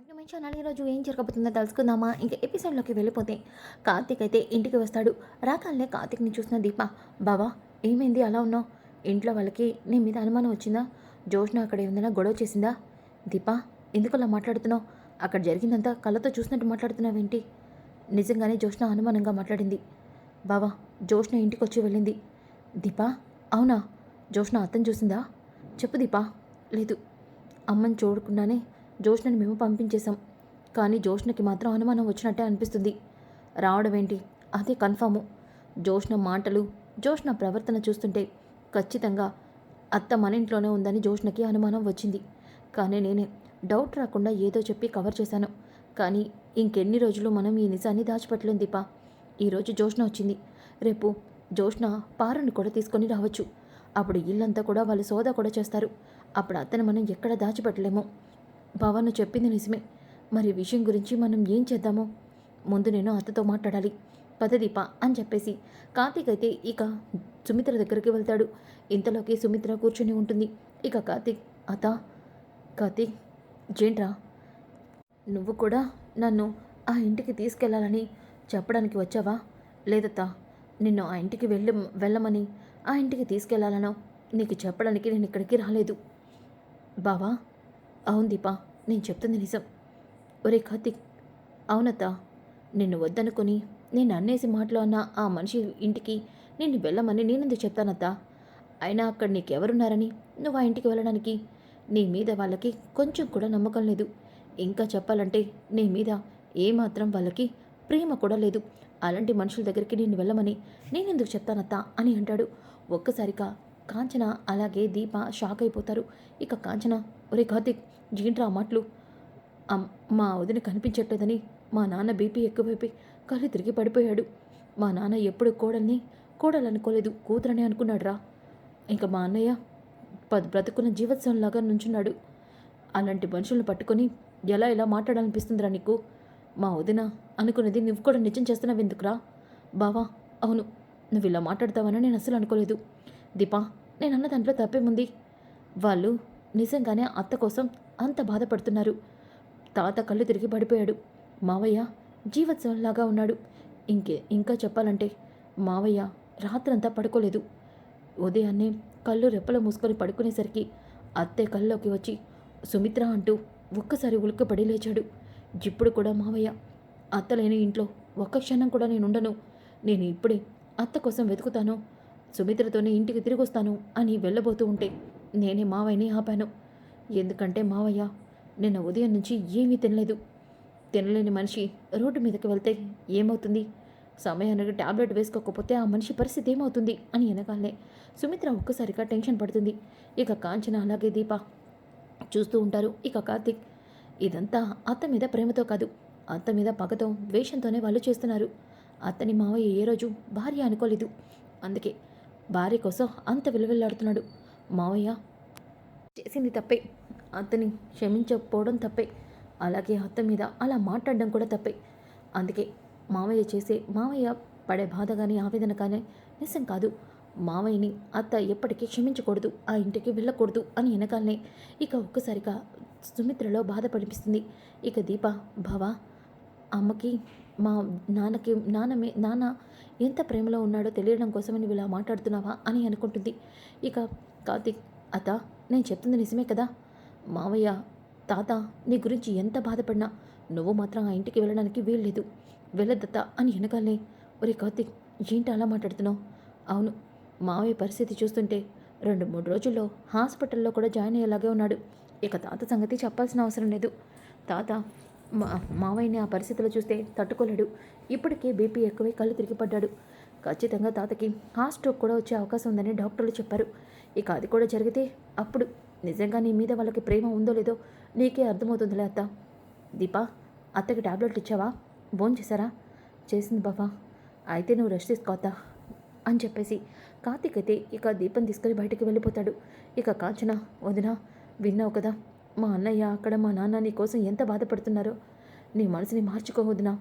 Back to my channel ఈరోజు ఏం జరగబోతుందో తెలుసుకుందామా? ఇంకా ఎపిసోడ్లోకి వెళ్ళిపోతే కార్తీక్ అయితే ఇంటికి వస్తాడు. రాకాలనే కార్తీక్ని చూసిన దీప బావా ఏమైంది? అలా ఉన్నావు? ఇంట్లో వాళ్ళకి నీ మీద అనుమానం వచ్చిందా? జోష్న అక్కడ ఏమైనా గొడవ చేసిందా? దీప ఎందుకు అలా మాట్లాడుతున్నావు? అక్కడ జరిగిందంతా కళ్ళతో చూసినట్టు మాట్లాడుతున్నావేంటి? నిజంగానే జోష్న అనుమానంగా మాట్లాడింది. బావా జోష్న ఇంటికి వచ్చి వెళ్ళింది. దీపా అవునా? జోష్న అర్థం చూసిందా? చెప్పు దీపా. లేదు. అమ్మని చూడకుండానే జోష్నని మేము పంపించేశాం. కానీ జోష్నకి మాత్రం అనుమానం వచ్చినట్టే అనిపిస్తుంది. రావడం ఏంటి అదే కన్ఫాము. జోష్న మాటలు జోష్న ప్రవర్తన చూస్తుంటే ఖచ్చితంగా అత్త మన ఇంట్లోనే ఉందని జోష్నకి అనుమానం వచ్చింది. కానీ నేనే డౌట్ రాకుండా ఏదో చెప్పి కవర్ చేశాను. కానీ ఇంకెన్ని రోజులు మనం ఈ నిజాన్ని దాచిపెట్టలేం దీపా. ఈరోజు జోష్న వచ్చింది. రేపు జోష్న పారను కూడా తీసుకొని రావచ్చు. అప్పుడు ఇల్లంతా కూడా వాళ్ళు సోదా కూడా చేస్తారు. అప్పుడు అతను మనం ఎక్కడ దాచిపెట్టలేము? భవన్ చెప్పింది నిజమే. మరి విషయం గురించి మనం ఏం చేద్దామో? ముందు నేను అత్తతో మాట్లాడాలి. పదదీప అని చెప్పేసి. కార్తీక్ అయితే ఇక సుమిత్ర దగ్గరికి వెళ్తాడు. ఇంతలోకి సుమిత్ర కూర్చుని ఉంటుంది. ఇక కార్తీక్ అత కార్తీక్ జేంట్రా నువ్వు కూడా నన్ను ఆ ఇంటికి తీసుకెళ్ళాలని చెప్పడానికి వచ్చావా? లేదత్తా నిన్ను ఆ ఇంటికి వెళ్ళ వెళ్ళమని ఆ ఇంటికి తీసుకెళ్ళాలనో నీకు చెప్పడానికి నేను ఇక్కడికి రాలేదు. బావా అవును దీపా నేను చెప్తుంది నిజం. ఒరే కార్తిక్ అవునత్తా నిన్ను వద్దనుకుని నేను అన్నేసి మాటలో అన్న ఆ మనిషి ఇంటికి నిన్ను వెళ్ళమని నేనెందుకు చెప్తానత్తా? అయినా అక్కడ నీకెవరున్నారని? నువ్వు ఆ ఇంటికి వెళ్ళడానికి నీ మీద వాళ్ళకి కొంచెం కూడా నమ్మకం లేదు. ఇంకా చెప్పాలంటే నీ మీద ఏమాత్రం వాళ్ళకి ప్రేమ కూడా లేదు. అలాంటి మనుషుల దగ్గరికి నేను వెళ్ళమని నేనెందుకు చెప్తానత్తా అని అంటాడు. ఒక్కసారిగా కాంచన అలాగే దీప షాక్ అయిపోతారు. ఇక కాంచన ఒరే కార్తిక్ ఏంట్రా మాటలు? అమ్- మా వదిన కనిపించట్లేదని మా నాన్న బీపీ ఎక్కువైపోయి కళ్ళు తిరిగి పడిపోయాడు. మా నాన్న ఎప్పుడు కోడల్ని కోడలనుకోలేదు కూతురని అనుకున్నాడురా. ఇంకా మా అన్నయ్య ప- బ్రతుకున్న జీవత్సవంలాగా నుంచున్నాడు. అలాంటి మనుషులను పట్టుకొని ఎలా ఎలా మాట్లాడాలనిపిస్తుందిరా నీకు? మా వదిన అనుకున్నది నువ్వు కూడా నిజం చేస్తున్నావు ఎందుకురా? బావా అవును నువ్వు ఇలా మాట్లాడతావని నేను అసలు అనుకోలేదు. దీపా నేను అన్న దాంట్లో తప్పేముంది? వాళ్ళు నిజంగానే అత్త కోసం అంత బాధపడుతున్నారు. తాత కళ్ళు తిరిగి పడిపోయాడు. మావయ్య జీవత్సవంలాగా ఉన్నాడు. ఇంకే ఇంకా చెప్పాలంటే మావయ్య రాత్రంతా పడుకోలేదు. ఉదయాన్నే కళ్ళు రెప్పలు మూసుకొని పడుకునేసరికి అత్తే కళ్ళలోకి వచ్చి సుమిత్ర అంటూ ఒక్కసారి ఉలిక్కపడి లేచాడు. ఇప్పుడు కూడా మావయ్య అత్త లేని ఇంట్లో ఒక్క క్షణం కూడా నేను ఉండను నేను ఇప్పుడే అత్త కోసం వెతుకుతాను. సుమిత్రతోనే ఇంటికి తిరిగి వస్తాను అని వెళ్ళబోతూ ఉంటే నేనే మావయ్యని ఆపాను. ఎందుకంటే మావయ్య నిన్న ఉదయం నుంచి ఏమీ తినలేదు. తినలేని మనిషి రోడ్డు మీదకి వెళ్తే ఏమవుతుంది? సమయానికి టాబ్లెట్ వేసుకోకపోతే ఆ మనిషి పరిస్థితి ఏమవుతుంది అని వెనకాలనే సుమిత్ర ఒక్కసారిగా టెన్షన్ పడుతుంది. ఇక కాంచన అలాగే దీప చూస్తూ ఉంటారు. ఇక కార్తిక్ ఇదంతా అత్త మీద ప్రేమతో కాదు. అత్త మీద పగతో ద్వేషంతోనే వాళ్ళు చేస్తున్నారు. అత్తని మావయ్య ఏ రోజు భార్య అనుకోలేదు. అందుకే భార్య కోసం అంత విలువెల్లాడుతున్నాడు. మావయ్య? చేసింది తప్పే. అతని క్షమించకపోవడం తప్పే. అలాగే అత్త మీద అలా మాట్లాడడం కూడా తప్పే. అందుకే మావయ్య చేసే మావయ్య పడే బాధ కానీ ఆవేదన కానీ నిజం కాదు. మావయ్యని అత్త ఎప్పటికీ క్షమించకూడదు ఆ ఇంటికి వెళ్ళకూడదు అని వెనకాలనే ఇక ఒక్కసారిగా సుమిత్రలో బాధ పడిపిస్తుంది. ఇక దీప బావా అమ్మకి మా నాన్నకి నాన్నమే నాన్న ఎంత ప్రేమలో ఉన్నాడో తెలియడం కోసమని ఇలా మాట్లాడుతున్నావా అని అనుకుంటుంది. ఇక కార్తిక్ అత్త నేను చెప్తుంది నిజమే కదా? మావయ్య తాత నీ గురించి ఎంత బాధపడినా నువ్వు మాత్రం ఆ ఇంటికి వెళ్ళడానికి వీల్లేదు. వెళ్ళదత్త అని వెనకాలనే ఒరే కార్తిక్ ఏంటి అలా మాట్లాడుతున్నావు? అవును మావయ్య పరిస్థితి చూస్తుంటే రెండు మూడు రోజుల్లో హాస్పిటల్లో కూడా జాయిన్ అయ్యేలాగే ఉన్నాడు. ఇక తాత సంగతి చెప్పాల్సిన అవసరం లేదు. తాత మా మావయ్యని ఆ పరిస్థితిలో చూస్తే తట్టుకోలేడు. ఇప్పటికే బీపీ ఎక్కువై కళ్ళు తిరిగి పడ్డాడు ఖచ్చితంగా తాతకి హార్ట్ స్ట్రోక్ కూడా వచ్చే అవకాశం ఉందని డాక్టర్లు చెప్పారు. ఇక అది కూడా జరిగితే అప్పుడు నిజంగా నీ మీద వాళ్ళకి ప్రేమ ఉందో లేదో నీకే అర్థమవుతుందిలే అత్త. దీపా అత్తకి టాబ్లెట్ ఇచ్చావా? బోన్ చేశారా? చేసింది బాబా అయితే నువ్వు రెస్ట్ తీసుకోతా అని చెప్పేసి కార్తీక్ అయితే ఇక దీపం తీసుకొని బయటికి వెళ్ళిపోతాడు. ఇక కాంచన వదిన విన్నావు కదా మా అన్నయ్య అక్కడ మా నాన్న నీ కోసం ఎంత బాధపడుతున్నారో? నీ మనసుని మార్చుకో వదినా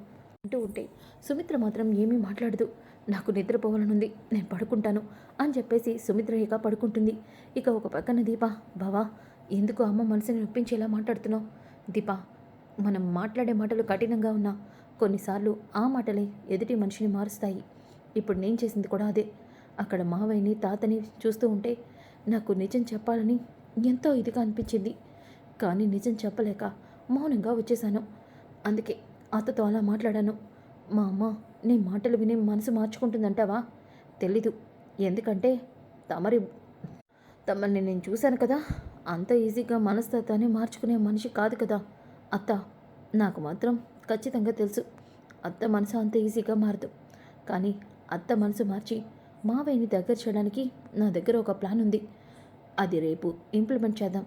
అంటూ ఉంటే సుమిత్ర మాత్రం ఏమీ మాట్లాడదు. నాకు నిద్రపోవాలనుంది నేను పడుకుంటాను అని చెప్పేసి సుమిత్ర ఇక పడుకుంటుంది. ఇక ఒక పక్కన దీప బావా ఎందుకు అమ్మ మనసుని నొప్పించేలా మాట్లాడుతున్నావు? దీప మనం మాట్లాడే మాటలు కఠినంగా ఉన్నా కొన్నిసార్లు ఆ మాటలే ఎదుటి మనిషిని మారుస్తాయి. ఇప్పుడు నేను చేసింది కూడా అదే. అక్కడ మావయ్యని తాతని చూస్తూ ఉంటే నాకు నిజం చెప్పాలని ఎంతో ఇదిగా అనిపించింది. కానీ నిజం చెప్పలేక మౌనంగా వచ్చేసాను అందుకే అతతో అలా మాట్లాడాను. మా అమ్మ నీ మాటలు విని మనసు మార్చుకుంటుందంటావా? తెలీదు. ఎందుకంటే తమరి తమరిని నేను చూశాను కదా. అంత ఈజీగా మనస్తత్వాన్ని మార్చుకునే మనిషి కాదు కదా. అత్త నాకు మాత్రం ఖచ్చితంగా తెలుసు. అత్త మనసు అంత ఈజీగా మారదు. కానీ అత్త మనసు మార్చి మావయ్యని దగ్గర చేయడానికి నా దగ్గర ఒక ప్లాన్ ఉంది. అది రేపు ఇంప్లిమెంట్ చేద్దాం.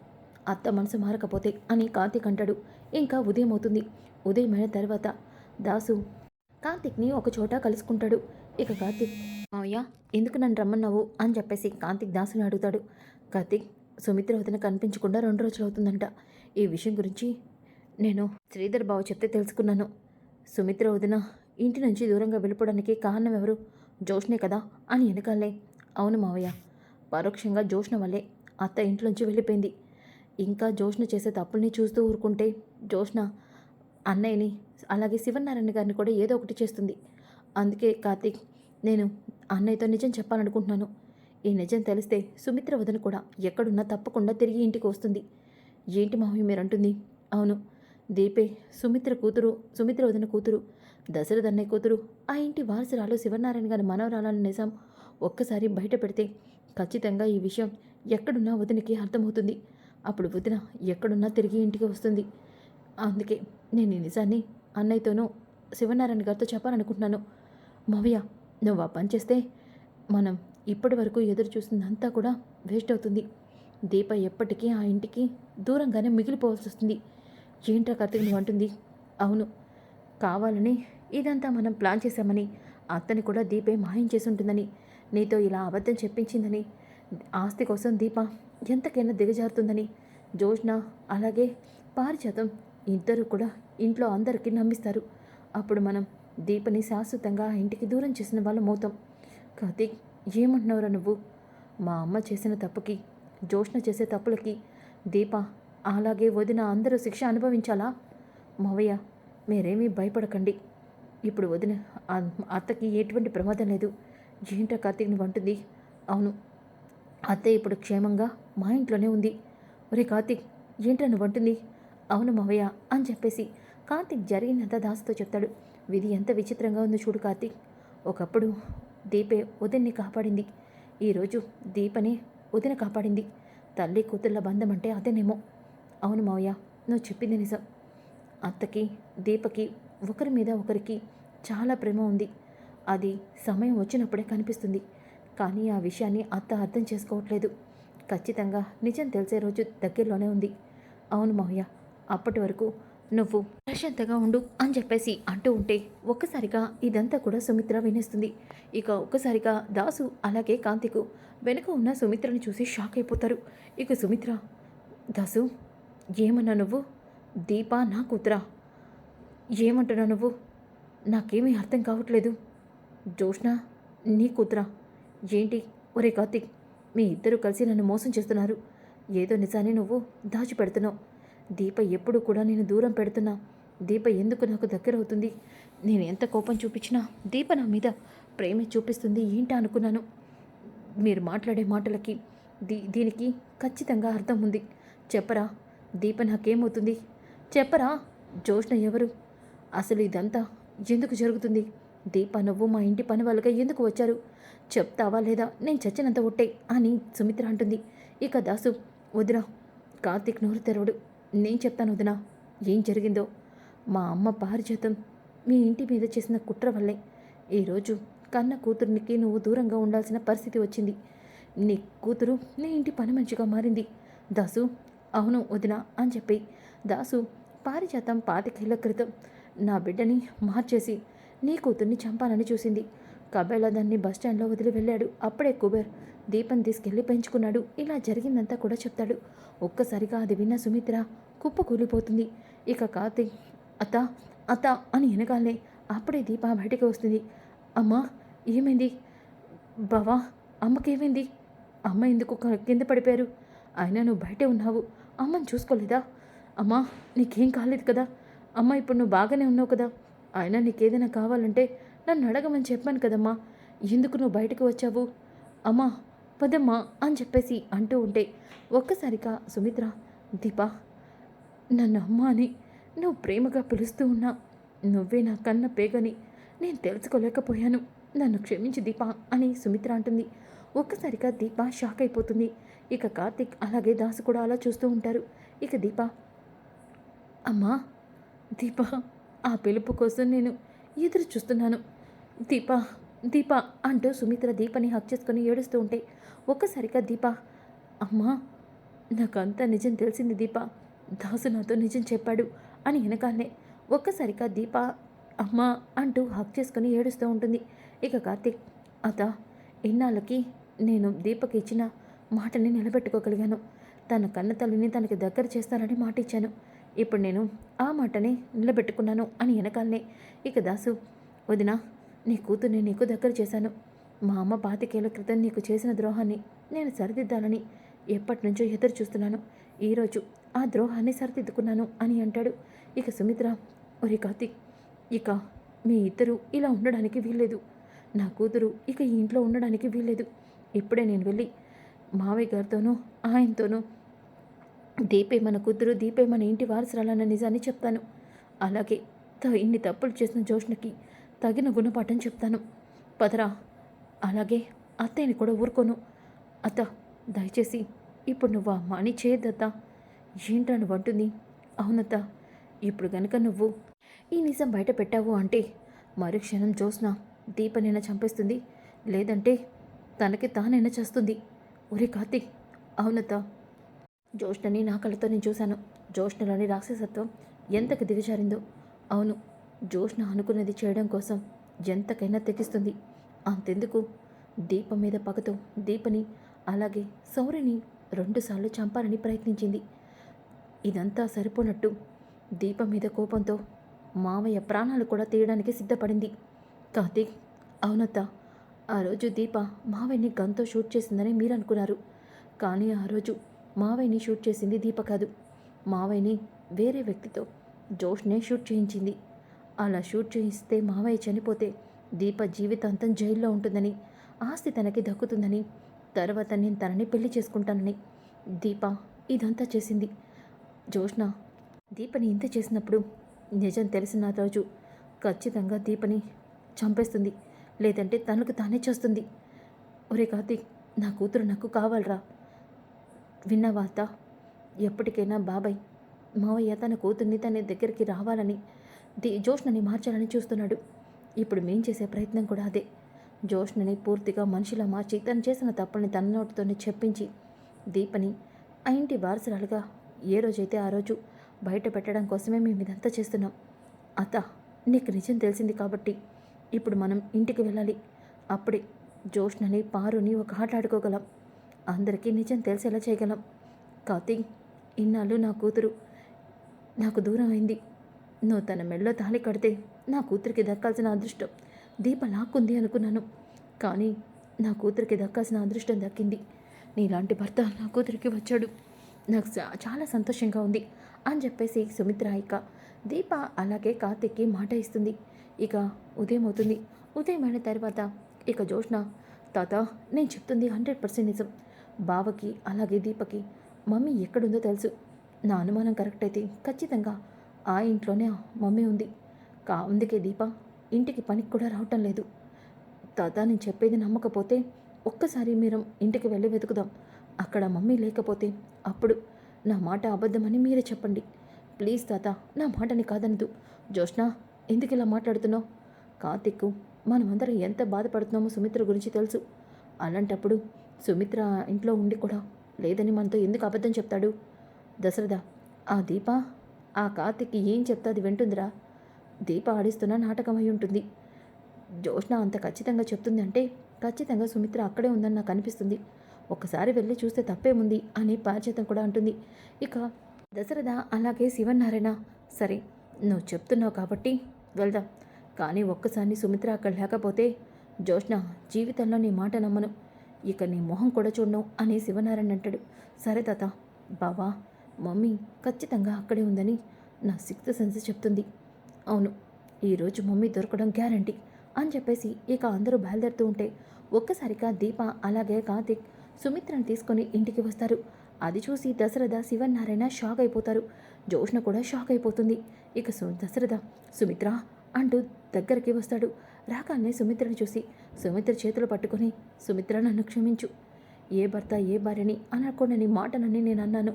అత్త మనసు మారకపోతే అని కార్తీక్ అంటాడు. ఇంకా ఉదయం అవుతుంది. ఉదయమైన తర్వాత దాసు కార్తిక్ని ఒక చోట కలుసుకుంటాడు. ఇక కార్తిక్ మావయ్య ఎందుకు నన్ను రమ్మన్నావు? అని చెప్పేసి కార్తిక్ దాసుని అడుగుతాడు. కార్తిక్ సుమిత్ర వదిన కనిపించకుండా రెండు రోజులు అవుతుందంట. ఈ విషయం గురించి నేను శ్రీధర్ బావ చెప్తే తెలుసుకున్నాను. సుమిత్ర వదిన ఇంటి నుంచి దూరంగా వెళ్ళిపోవడానికి కారణం ఎవరు? జోష్నే కదా? అని వెనకాలే. అవును మావయ్య పరోక్షంగా జోష్న వల్లే అత్త ఇంట్లోంచి వెళ్ళిపోయింది. ఇంకా జోష్న చేసే తప్పుల్ని చూస్తూ ఊరుకుంటే జోష్న అన్నయ్యని అలాగే శివనారాయణ గారిని కూడా ఏదో ఒకటి చేస్తుంది. అందుకే కార్తీక్ నేను అన్నయ్యతో నిజం చెప్పాలనుకుంటున్నాను. ఈ నిజం తెలిస్తే సుమిత్ర వదన కూడా ఎక్కడున్నా తప్పకుండా తిరిగి ఇంటికి వస్తుంది. ఏంటి మామయ్య మీరు అంటుంది అవును దీపే సుమిత్ర కూతురు సుమిత్ర వదిన కూతురు దశరథ అన్నయ్య కూతురు ఆ ఇంటి వారసురాలు శివనారాయణ గారి మనవరాలని నిజం ఒక్కసారి బయట పెడితే ఖచ్చితంగా ఈ విషయం ఎక్కడున్నా వదినకి అర్థమవుతుంది. అప్పుడు వదిన ఎక్కడున్నా తిరిగి ఇంటికి వస్తుంది. అందుకే నేను ఈ నిజాన్ని అన్నయ్యతోనూ శివనారాయణ గారితో చెప్పాలనుకుంటున్నాను. మావయ్య నువ్వు ఆ పని చేస్తే మనం ఇప్పటి వరకు ఎదురు చూసిందంతా కూడా వేస్ట్ అవుతుంది. దీప ఎప్పటికీ ఆ ఇంటికి దూరంగానే మిగిలిపోవాల్సి వస్తుంది. ఏంట్రా కార్తీక్ నువ్వు అంటుంది. అవును కావాలని ఇదంతా మనం ప్లాన్ చేశామని అత్తని కూడా దీపే మాయం చేసి ఉంటుందని నీతో ఇలా అబద్ధం చెప్పించిందని ఆస్తి కోసం దీప ఎంతకైనా దిగజారుతుందని జోష్న అలాగే పారిజాతం ఇద్దరు కూడా ఇంట్లో అందరికీ నమ్మిస్తారు. అప్పుడు మనం దీపని శాశ్వతంగా ఇంటికి దూరం చేసిన వాళ్ళం అవుతాం కార్తీక్ ఏమంటున్నావురా నువ్వు? మా అమ్మ చేసిన తప్పుకి జోష్ణ చేసే తప్పులకి దీప అలాగే వదిన అందరూ శిక్ష అనుభవించాలా? మావయ్య మీరేమీ భయపడకండి. ఇప్పుడు వదిన అత్తకి ఎటువంటి ప్రమాదం లేదు. ఏంటో కార్తీక్ని వంటుంది అవును. అత్త ఇప్పుడు క్షేమంగా మా ఇంట్లోనే ఉంది. ఒరే కార్తీక్ ఏంటని వంటుంది అవును మావయ్య అని చెప్పేసి కార్తిక్ జరిగినంత దాసుతో చెప్తాడు. విధి ఎంత విచిత్రంగా ఉందో చూడు కార్తిక్. ఒకప్పుడు దీపే ఉదయన్ని కాపాడింది. ఈరోజు దీపనే ఉదయన కాపాడింది. తల్లి కూతుళ్ళ బంధం అంటే అదేనేమో. అవును మావయ్య నువ్వు చెప్పింది నిజం. అత్తకి దీపకి ఒకరి మీద ఒకరికి చాలా ప్రేమ ఉంది. అది సమయం వచ్చినప్పుడే కనిపిస్తుంది. కానీ ఆ విషయాన్ని అత్త అర్థం చేసుకోవట్లేదు. ఖచ్చితంగా నిజం తెలిసే రోజు దగ్గరలోనే ఉంది. అవును మావయ్య అప్పటి వరకు నువ్వు ప్రశాంతంగా ఉండు అని చెప్పేసి అంటూ ఉంటే ఒక్కసారిగా ఇదంతా కూడా సుమిత్ర వినేస్తుంది. ఇక ఒక్కసారిగా దాసు అలాగే కాంతికు వెనుక ఉన్న సుమిత్రని చూసి షాక్ అయిపోతారు. ఇక సుమిత్ర దాసు ఏమన్నా నువ్వు? దీప నా కూతురా? ఏమంటున్నావు నువ్వు? నాకేమీ అర్థం కావట్లేదు. జోష్ణ నీ కూతురా? ఏంటి? ఒరే కార్తిక్ మీ ఇద్దరు కలిసి నన్ను మోసం చేస్తున్నారు. ఏదో నిజాన్ని నువ్వు దాచిపెడుతున్నావు. దీప ఎప్పుడు కూడా నేను దూరం పెడుతున్నా. దీప ఎందుకు నాకు దగ్గర అవుతుంది? నేను ఎంత కోపం చూపించినా దీప నా మీద ప్రేమ చూపిస్తుంది ఏంటా అనుకున్నాను. మీరు మాట్లాడే మాటలకి దీ దీనికి ఖచ్చితంగా అర్థం ఉంది. చెప్పరా దీప నాకేమవుతుంది? చెప్పరా జోష్ణ ఎవరు? అసలు ఇదంతా ఎందుకు జరుగుతుంది? దీప నువ్వు మా ఇంటి పని వాళ్ళగా ఎందుకు వచ్చారు? చెప్తావా లేదా? నేను చచ్చినంత ఒట్టే అని సుమిత్ర అంటుంది. ఇక దాసు వదిరా కార్తీక్ నోరు తెరవడు. నేను చెప్తాను వదినా ఏం జరిగిందో? మా అమ్మ పారిజాతం మీ ఇంటి మీద చేసిన కుట్ర వల్లే. ఈరోజు కన్న కూతురునికి నువ్వు దూరంగా ఉండాల్సిన పరిస్థితి వచ్చింది. నీ కూతురు నీ ఇంటి పని మంచిగా మారింది. దాసు అవును వదినా అని చెప్పి దాసు పారిజాతం పాతికేళ్ళ క్రితం నా బిడ్డని మార్చేసి నీ కూతుర్ని చంపాలని చూసింది. కబేళ దాన్ని బస్టాండ్లో వదిలి వెళ్ళాడు. అప్పుడే కుబేర్ దీపం తీసుకెళ్ళి పెంచుకున్నాడు. ఇలా జరిగిందంతా కూడా చెప్తాడు. ఒక్కసారిగా అది విన్న సుమిత్ర కుప్ప కూలిపోతుంది. ఇక కార్తీక్ అత్త అత్త అని వెనకాలే అప్పుడే దీప బయటికి వస్తుంది. అమ్మా ఏమైంది? బావా అమ్మకేమైంది? అమ్మ ఎందుకు కింద పడిపోయారు? అయినా నువ్వు బయటే ఉన్నావు. అమ్మని చూసుకోలేదా? అమ్మా నీకేం కాలేదు కదా? అమ్మ ఇప్పుడు నువ్వు బాగానే ఉన్నావు కదా? అయినా నీకేదైనా కావాలంటే నన్ను అడగమని చెప్పాను కదమ్మా. ఎందుకు నువ్వు బయటకు వచ్చావు? అమ్మా పదమ్మా అని చెప్పేసి అంటూ ఉంటే ఒక్కసారిగా సుమిత్ర దీపా నన్ను అమ్మ అని నువ్వు ప్రేమగా పిలుస్తూ ఉన్నా నువ్వే నా కన్న పేగని నేను తెలుసుకోలేకపోయాను. నన్ను క్షమించి దీప అని సుమిత్ర అంటుంది. ఒక్కసారిగా దీప షాక్ అయిపోతుంది. ఇక కార్తిక్ అలాగే దాసు కూడా అలా చూస్తూ ఉంటారు. ఇక దీప అమ్మా దీప ఆ పిలుపు కోసం నేను ఎదురు చూస్తున్నాను దీప దీప అంటూ సుమిత్ర దీపని హక్ చేసుకొని ఏడుస్తూ ఉంటే ఒక్కసారిగా దీప అమ్మా నాకంతా నిజం తెలిసింది దీప. దాసు నాతో నిజం చెప్పాడు అని వెనకాలనే ఒక్కసారిగా దీప అమ్మా అంటూ హక్ చేసుకొని ఏడుస్తూ ఉంటుంది. ఇక కార్తీక్ అత ఇన్నాళ్ళకి నేను దీపకి ఇచ్చిన మాటని నిలబెట్టుకోగలిగాను. తన కన్న తల్లిని తనకి దగ్గర చేస్తానని మాట ఇచ్చాను. ఇప్పుడు నేను ఆ మాటని నిలబెట్టుకున్నాను అని వెనకాలనే ఇక దాసు వదినా నీ కూతుర్ని నీకు దగ్గర చేశాను. మా అమ్మ పాతికేళ్ళ క్రితం నీకు చేసిన ద్రోహాన్ని నేను సరిదిద్దాలని ఎప్పటి నుంచో ఎదురు చూస్తున్నాను ఈరోజు ఆ ద్రోహాన్ని సరిదిద్దుకున్నాను అని అంటాడు. ఇక సుమిత్ర ఒరే కార్తీక్ ఇక మీ ఇద్దరు ఇలా ఉండడానికి వీల్లేదు. నా కూతురు ఇక ఈ ఇంట్లో ఉండడానికి వీల్లేదు. ఇప్పుడే నేను వెళ్ళి మావయ్య గారితోనూ ఆయనతోనూ దీపే మన కూతురు దీపే మన ఇంటి వారసురాలన్న నిజాన్ని చెప్తాను. అలాగే త ఇన్ని తప్పులు చేసిన జోష్ణకి తగిన గుణపాఠం చెప్తాను. పదరా అలాగే అత్తయ్యని కూడా ఊరుకోను. అత్త దయచేసి ఇప్పుడు నువ్వు ఆ మాని చేయొద్దత్తా. ఏంటా నువ్వు అంటుంది. అవునత్త ఇప్పుడు గనుక నువ్వు ఈ నిజం బయట పెట్టావు అంటే మరుక్షణం జోస్న దీపనైనా చంపేస్తుంది. లేదంటే తనకి తానైనా చేస్తుంది. ఒరే కాతి అవునత్త. జోష్ణని నా కళ్ళతో నేను చూశాను. జోష్ణలోని రాక్షసత్వం ఎంతకు దిగజారిందో. అవును జోష్న అనుకున్నది చేయడం కోసం ఎంతకైనా తెగిస్తుంది. అంతెందుకు? దీపం మీద పగతో దీపని అలాగే సౌరిని రెండుసార్లు చంపాలని ప్రయత్నించింది. ఇదంతా సరిపోనట్టు దీపం మీద కోపంతో మావయ్య ప్రాణాలు కూడా తీయడానికి సిద్ధపడింది. కార్తీక్ అవునత్త ఆ రోజు దీప మావయ్యని గన్తో షూట్ చేసిందని మీరు అనుకున్నారు కానీ ఆ రోజు మావయ్యని షూట్ చేసింది దీప కాదు. మావయ్యని వేరే వ్యక్తితో జోష్నే షూట్ చేయించింది. అలా షూట్ చేయిస్తే మావయ్య చనిపోతే దీప జీవితాంతం జైల్లో ఉంటుందని ఆస్తి తనకి దక్కుతుందని తర్వాత నేను తనని పెళ్ళి చేసుకుంటానని దీప ఇదంతా చేసింది. జోష్న దీపని ఇంత చేసినప్పుడు నిజం తెలిసిన రోజు ఖచ్చితంగా దీపని చంపేస్తుంది. లేదంటే తనకు తానే చేస్తుంది. ఒరే కార్తీక్ నా కూతురు నాకు కావాలరా? విన్న వార్త ఎప్పటికైనా బాబాయ్ మావయ్య తన కూతుర్ని తన దగ్గరికి రావాలని ది జోష్నని మార్చాలని చూస్తున్నాడు. ఇప్పుడు మేం చేసే ప్రయత్నం కూడా అదే. జోష్ణని పూర్తిగా మనిషిలా మార్చి తను చేసిన తప్పుల్ని తన నోటితోనే చెప్పించి దీపని ఆ ఇంటి వారసురాలుగా ఏ రోజైతే ఆ రోజు బయట పెట్టడం కోసమే మేము ఇదంతా చేస్తున్నాం. అత్త నీకు నిజం తెలిసింది కాబట్టి ఇప్పుడు మనం ఇంటికి వెళ్ళాలి. అప్పుడే జోష్ణని పారుని ఒక ఆట ఆడుకోగలం. అందరికీ నిజం తెలిసేలా చేయగలం. కార్తీక్ ఇన్నాళ్ళు నా కూతురు నాకు దూరం అయింది. నువ్వు తన మెడలో తాళి కడితే నా కూతురికి దక్కాల్సిన అదృష్టం దీప లాక్కుంది అనుకున్నాను. కానీ నా కూతురికి దక్కాల్సిన అదృష్టం దక్కింది. నీలాంటి భర్త నా కూతురికి వచ్చాడు. నాకు చాలా సంతోషంగా ఉంది అని చెప్పేసి సుమిత్ర ఇక దీప అలాగే కార్తిక్కి మాట ఇస్తుంది. ఇక ఉదయం అవుతుంది. ఉదయం అయిన తర్వాత ఇక జోష్న తాత నేను చెప్తుంది హండ్రెడ్ పర్సెంట్ నిజం. బావకి అలాగే దీపకి మమ్మీ ఎక్కడుందో తెలుసు. నా అనుమానం కరెక్ట్ అయితే ఖచ్చితంగా ఆ ఇంట్లోనే మమ్మీ ఉంది. కా అందుకే దీప ఇంటికి పనికి కూడా రావటం లేదు. తాత నేను చెప్పేది నమ్మకపోతే ఒక్కసారి మీరు ఇంటికి వెళ్ళి వెతుకుదాం. అక్కడ మమ్మీ లేకపోతే అప్పుడు నా మాట అబద్ధమని మీరే చెప్పండి. ప్లీజ్ తాత నా మాటని కాదనదు. జోష్నా ఎందుకు ఇలా మాట్లాడుతున్నావు? కార్తిక్ మనమందరం ఎంత బాధపడుతున్నామో సుమిత్ర గురించి తెలుసు. అలాంటప్పుడు సుమిత్ర ఇంట్లో ఉండి కూడా లేదని మనతో ఎందుకు అబద్ధం చెప్తాడు? దశరథ ఆ దీప ఆ కార్తిక్కి ఏం చెప్తా అది వింటుందిరా. దీప ఆడిస్తున్న నాటకం అయి ఉంటుంది. జోష్ణ అంత ఖచ్చితంగా చెప్తుంది అంటే ఖచ్చితంగా సుమిత్ర అక్కడే ఉందని నాకు అనిపిస్తుంది. ఒకసారి వెళ్ళి చూస్తే తప్పేముంది అని పారిచేతం కూడా అంటుంది. ఇక దశరథ అలాగే శివనారాయణ సరే నువ్వు చెప్తున్నావు కాబట్టి వెళ్దాం. కానీ ఒక్కసారి సుమిత్ర అక్కడ లేకపోతే జోష్ణ జీవితంలో నీ మాట నమ్మను. ఇక నీ మొహం కూడా చూడను అని శివనారాయణ అంటాడు. సరే తాత బావా. మమ్మీ ఖచ్చితంగా అక్కడే ఉందని నా సిక్స్త్ సెన్స్ చెప్తుంది. అవును ఈరోజు మమ్మీ దొరకడం గ్యారంటీ అని చెప్పేసి ఇక అందరూ బయలుదేరుతూ ఉంటే ఒక్కసారిగా దీప అలాగే కార్తిక్ సుమిత్రను తీసుకొని ఇంటికి వస్తారు. అది చూసి దశరథ శివనారాయణ షాక్ అయిపోతారు. జోష్ణ కూడా షాక్ అయిపోతుంది. ఇక సు దశరథ సుమిత్ర అంటూ దగ్గరికి వస్తాడు. రాగానే సుమిత్రను చూసి సుమిత్ర చేతులు పట్టుకొని సుమిత్ర నన్ను క్షమించు. ఏ భర్త ఏ భార్యని అనకూడని మాటనని నేను అన్నాను.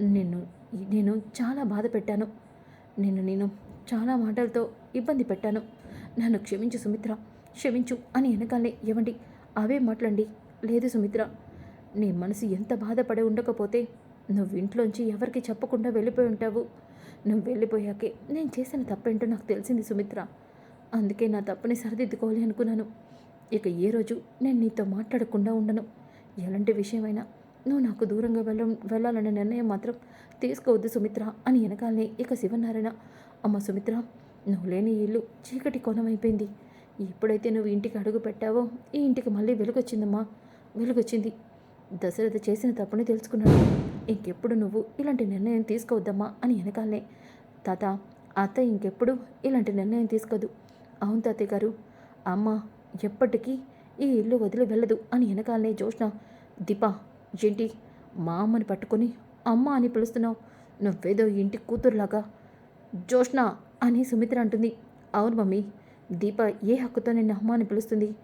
నిన్ను నేను చాలా బాధ పెట్టాను. నిన్ను నేను చాలా మాటలతో ఇబ్బంది పెట్టాను. నన్ను క్షమించు సుమిత్ర. క్షమించు అని వెనకాలే ఇవ్వండి అవే మాటలండి. లేదు సుమిత్ర. నీ మనసు ఎంత బాధపడి ఉండకపోతే నువ్వు ఇంట్లోంచి ఎవరికి చెప్పకుండా వెళ్ళిపోయి ఉంటావు. నువ్వు వెళ్ళిపోయాకే నేను చేసిన తప్పేంటో నాకు తెలిసింది సుమిత్ర. అందుకే నా తప్పుని సరిదిద్దుకోవాలి అనుకున్నాను. ఇక ఏ రోజు నేను నీతో మాట్లాడకుండా ఉండను. ఎలాంటి విషయమైనా నువ్వు నాకు దూరంగా వెళ్ళ వెళ్ళాలన్న నిర్ణయం మాత్రం తీసుకోవద్దు సుమిత్ర అని వెనకాలనే ఇక శివనారాయణ. అమ్మ సుమిత్ర నువ్వు లేని ఇల్లు చీకటి కోణమైపోయింది. ఎప్పుడైతే నువ్వు ఇంటికి అడుగు పెట్టావో ఈ ఇంటికి మళ్ళీ వెలుగొచ్చిందమ్మా. వెలుగొచ్చింది. దశరథ చేసిన తప్పుని తెలుసుకున్నాడు. ఇంకెప్పుడు నువ్వు ఇలాంటి నిర్ణయం తీసుకోవద్దమ్మా అని వెనకాలనే. తాత అత్త ఇంకెప్పుడు ఇలాంటి నిర్ణయం తీసుకోదు. అవును తాతయ్య గారు. అమ్మ ఎప్పటికీ ఈ ఇల్లు వదిలి వెళ్ళదు అని వెనకాలనే జోష్న దీపా ఏంటి? మా అమ్మని పట్టుకొని అమ్మ అని పిలుస్తున్నావు. నువ్వేదో ఇంటి కూతురులాగా. జోష్ణ అని సుమిత్ర అంటుంది. అవును మమ్మీ దీప ఏ హక్కుతో నిన్ను అమ్మ అని పిలుస్తుంది?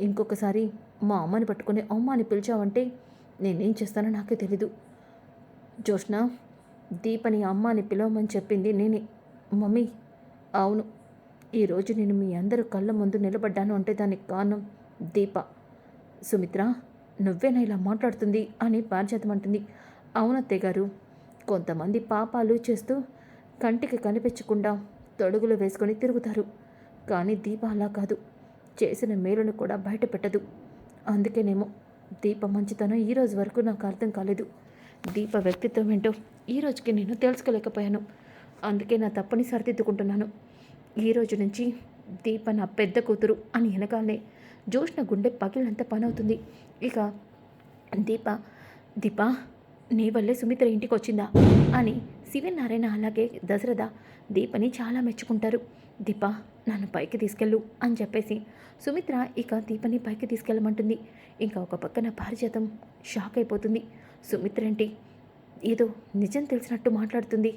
ఇంకొకసారి మా అమ్మని పట్టుకొని అమ్మ అని పిలిచావంటే నేనేం చేస్తానో నాకే తెలీదు. జోష్ణ దీపని అమ్మ అని పిలవమని చెప్పింది నేనే. మమ్మీ అవును. ఈరోజు నేను మీ అందరూ కళ్ళ ముందు నిలబడ్డాను అంటే దానికి కారణం దీప. సుమిత్ర నువ్వేనా ఇలా మాట్లాడుతుంది అని పారిజాతం అంటుంది. అవునత్తయ్య గారు కొంతమంది పాపాలు చేస్తూ కంటికి కనిపించకుండా తొడుగులు వేసుకొని తిరుగుతారు. కానీ దీప అలా కాదు. చేసిన మేలును కూడా బయట పెట్టదు అందుకేనేమో దీప మంచితనం ఈ రోజు వరకు నాకు అర్థం కాలేదు. దీప వ్యక్తిత్వం ఏంటో ఈ రోజుకి నేను తెలుసుకోలేకపోయాను. అందుకే నా తప్పని సరిదిద్దుకుంటున్నాను. ఈ రోజు నుంచి దీప నా పెద్ద కూతురు అని వెనకాలనే జోష్న గుండె పగిలినంత పనవుతుంది. ఇక దీప దీప నీ వల్లే సుమిత్ర ఇంటికి వచ్చిందా అని శివనారాయణ అలాగే దశరథ దీపని చాలా మెచ్చుకుంటారు. దీప నన్ను పైకి తీసుకెళ్ళు అని చెప్పేసి సుమిత్ర ఇక దీపని పైకి తీసుకెళ్ళమంటుంది. ఇంకా ఒక పక్కన పారిజాతం షాక్ అయిపోతుంది. సుమిత్ర ఏంటి? ఏదో నిజం తెలిసినట్టు మాట్లాడుతుంది.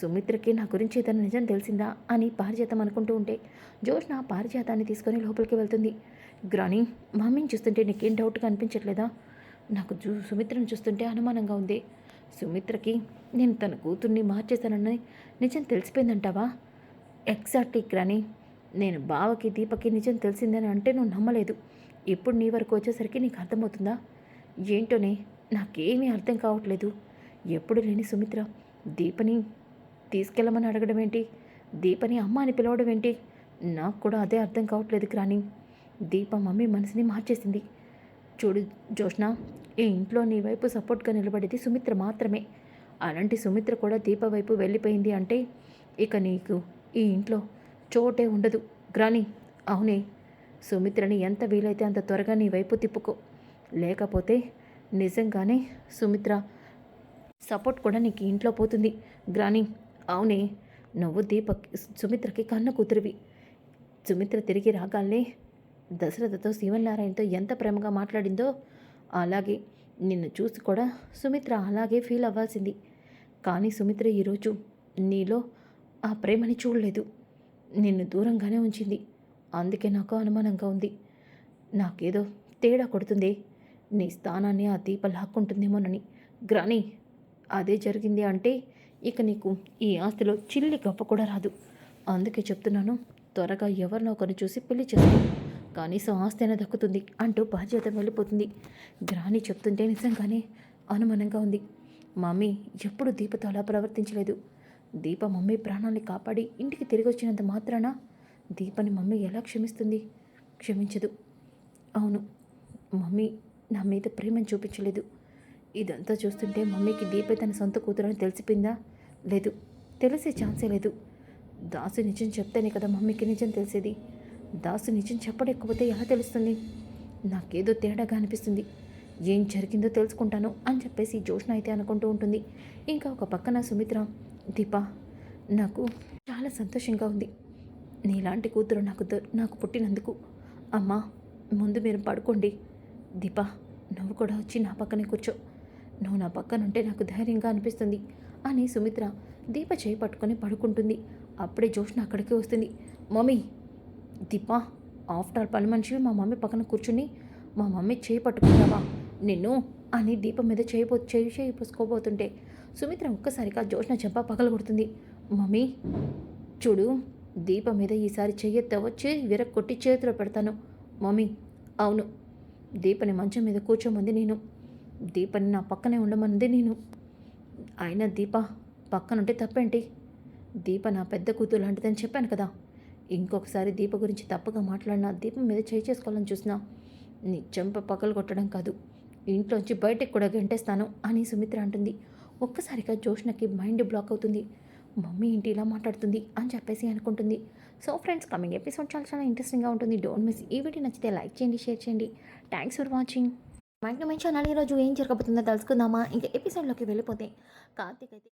సుమిత్రకి నా గురించి ఏదైనా నిజం తెలిసిందా? అని పారిజాతం అనుకుంటూ ఉంటే జోష్న పారిజాతాన్ని తీసుకొని లోపలికి వెళ్తుంది. గ్రాని మమ్మీని చూస్తుంటే నీకేం డౌట్గా అనిపించట్లేదా? నాకు చూ సుమిత్రను చూస్తుంటే అనుమానంగా ఉంది. సుమిత్రకి నేను తన కూతుర్ని మార్చేశానని నిజం తెలిసిపోయిందంటావా? ఎగ్జాక్ట్లీ గ్రాని నేను బావకి దీపకి నిజం తెలిసిందని అంటే నువ్వు నమ్మలేదు. ఇప్పుడు నీ వరకు వచ్చేసరికి నీకు అర్థమవుతుందా? ఏంటోనే నాకేమీ అర్థం కావట్లేదు. ఎప్పుడు లేని సుమిత్ర దీపని తీసుకెళ్ళమని అడగడం ఏంటి దీపని అమ్మ అని పిలవడం ఏంటి నాకు కూడా అదే అర్థం కావట్లేదు గ్రాని దీప మమ్మీ మనసుని మార్చేసింది. చూడు జోష్ణ ఈ ఇంట్లో నీ వైపు సపోర్ట్గా నిలబడేది సుమిత్ర మాత్రమే. అలాంటి సుమిత్ర కూడా దీప వైపు వెళ్ళిపోయింది అంటే ఇక నీకు ఈ ఇంట్లో చోటే ఉండదు. గ్రాని అవునే. సుమిత్రని ఎంత వీలైతే అంత త్వరగా నీ వైపు తిప్పుకో. లేకపోతే నిజంగానే సుమిత్ర సపోర్ట్ కూడా నీకు ఇంట్లో పోతుంది. గ్రాని అవునే. నువ్వు దీపక్ సుమిత్రకి కన్న కూతురివి. సుమిత్ర తిరిగి రాగానే దశరథతో శివనారాయణతో ఎంత ప్రేమగా మాట్లాడిందో అలాగే నిన్ను చూసి కూడా సుమిత్ర అలాగే ఫీల్ అవ్వాల్సింది. కానీ సుమిత్ర ఈరోజు నీలో ఆ ప్రేమని చూడలేదు. నిన్ను దూరంగానే ఉంచింది. అందుకే నాకు అనుమానంగా ఉంది. నాకేదో తేడా కొడుతుంది. నీ స్థానాన్ని ఆ దీప లాక్కుంటుందేమోనని. గ్రాని అదే జరిగింది అంటే ఇక నీకు ఈ ఆస్తిలో చిల్లి గొప్ప కూడా రాదు. అందుకే చెప్తున్నాను త్వరగా ఎవరినో ఒకరిని చూసి పెళ్ళి చేసుకో. కనీసం ఆస్తి అయినా దక్కుతుంది అంటూ బాధ్యత వెళ్ళిపోతుంది గ్రాని చెప్తుంటే నిజంగానే అనుమానంగా ఉంది. మమ్మీ ఎప్పుడు దీపతో అలా ప్రవర్తించలేదు. దీప మమ్మీ ప్రాణాన్ని కాపాడి ఇంటికి తిరిగి వచ్చినంత మాత్రాన దీపని మమ్మీ ఎలా క్షమిస్తుంది? క్షమించదు. అవును మమ్మీ నా మీద ప్రేమను చూపించలేదు. ఇదంతా చూస్తుంటే మమ్మీకి దీపే తన సొంత కూతురని తెలిసిపోయిందా? లేదు. తెలిసే ఛాన్సే లేదు. దాసు నిజం చెప్తేనే కదా మమ్మీకి నిజం తెలిసేది. దాసు నిజం చెప్పలేకపోతే ఎలా తెలుస్తుంది? నాకేదో తేడాగా అనిపిస్తుంది. ఏం జరిగిందో తెలుసుకుంటాను అని చెప్పేసి జోష్ణ అయితే అనుకుంటూ ఉంటుంది. ఇంకా ఒక పక్కన సుమిత్ర దీప నాకు చాలా సంతోషంగా ఉంది. నీలాంటి కూతురు నాకు నాకు పుట్టినందుకు. అమ్మా ముందు మీరు పడుకోండి. దీప నువ్వు కూడా వచ్చి నా పక్కనే కూర్చో. నువ్వు నా పక్కనుంటే నాకు ధైర్యంగా అనిపిస్తుంది అని సుమిత్ర దీప చేయి పట్టుకొని పడుకుంటుంది. అప్పుడే జోష్ణ అక్కడికి వస్తుంది. మమ్మీ దీపా ఆఫ్టర్ పని మనిషి మా మమ్మీ పక్కన కూర్చుని మా మమ్మీ చేయి పట్టుకుంటావా? నిన్ను అని దీపం మీద చేయబో చేయి చేయి పోసుకోబోతుంటే సుమిత్ర ఒక్కసారిగా జోష్న చెంప పగలగొడుతుంది. మమ్మీ చూడు దీపం మీద ఈసారి చెయ్యెత్తావో చేయి విరక్కొట్టి చేతిలో పెడతాను. మమ్మీ అవును దీపని మంచం మీద కూర్చోమంది నేను. దీపని నా పక్కనే ఉండమన్నది నేను. అయినా దీప పక్కనుంటే తప్పేంటి? దీప నా పెద్ద కూతురు లాంటిదని చెప్పాను కదా. ఇంకొకసారి దీప గురించి తప్పుగా మాట్లాడినా దీపం మీద చేయి చేసుకోవాలని చూసినా నీ చెంప పగలు కొట్టడం కాదు. ఇంట్లోంచి బయటకు కూడా గంటేస్తాను అని సుమిత్ర అంటుంది. ఒక్కసారిగా జోష్నకి మైండ్ బ్లాక్ అవుతుంది. మమ్మీ ఇంటి ఇలా మాట్లాడుతుంది? అని చెప్పేసి అనుకుంటుంది. సో ఫ్రెండ్స్ కమింగ్ ఎపిసోడ్ చాలా చాలా ఇంట్రెస్టింగ్గా ఉంటుంది. డోంట్ మిస్ ఈ వీడియో నచ్చితే లైక్ చేయండి షేర్ చేయండి. Thanks for watching. మైండ్ మంచి ఛానల్ ఈరోజు ఏం జరగబోతుందో తెలుసుకుందామా? ఇంకా ఎపిసోడ్లోకి వెళ్ళిపోతే కార్తీక్ అయితే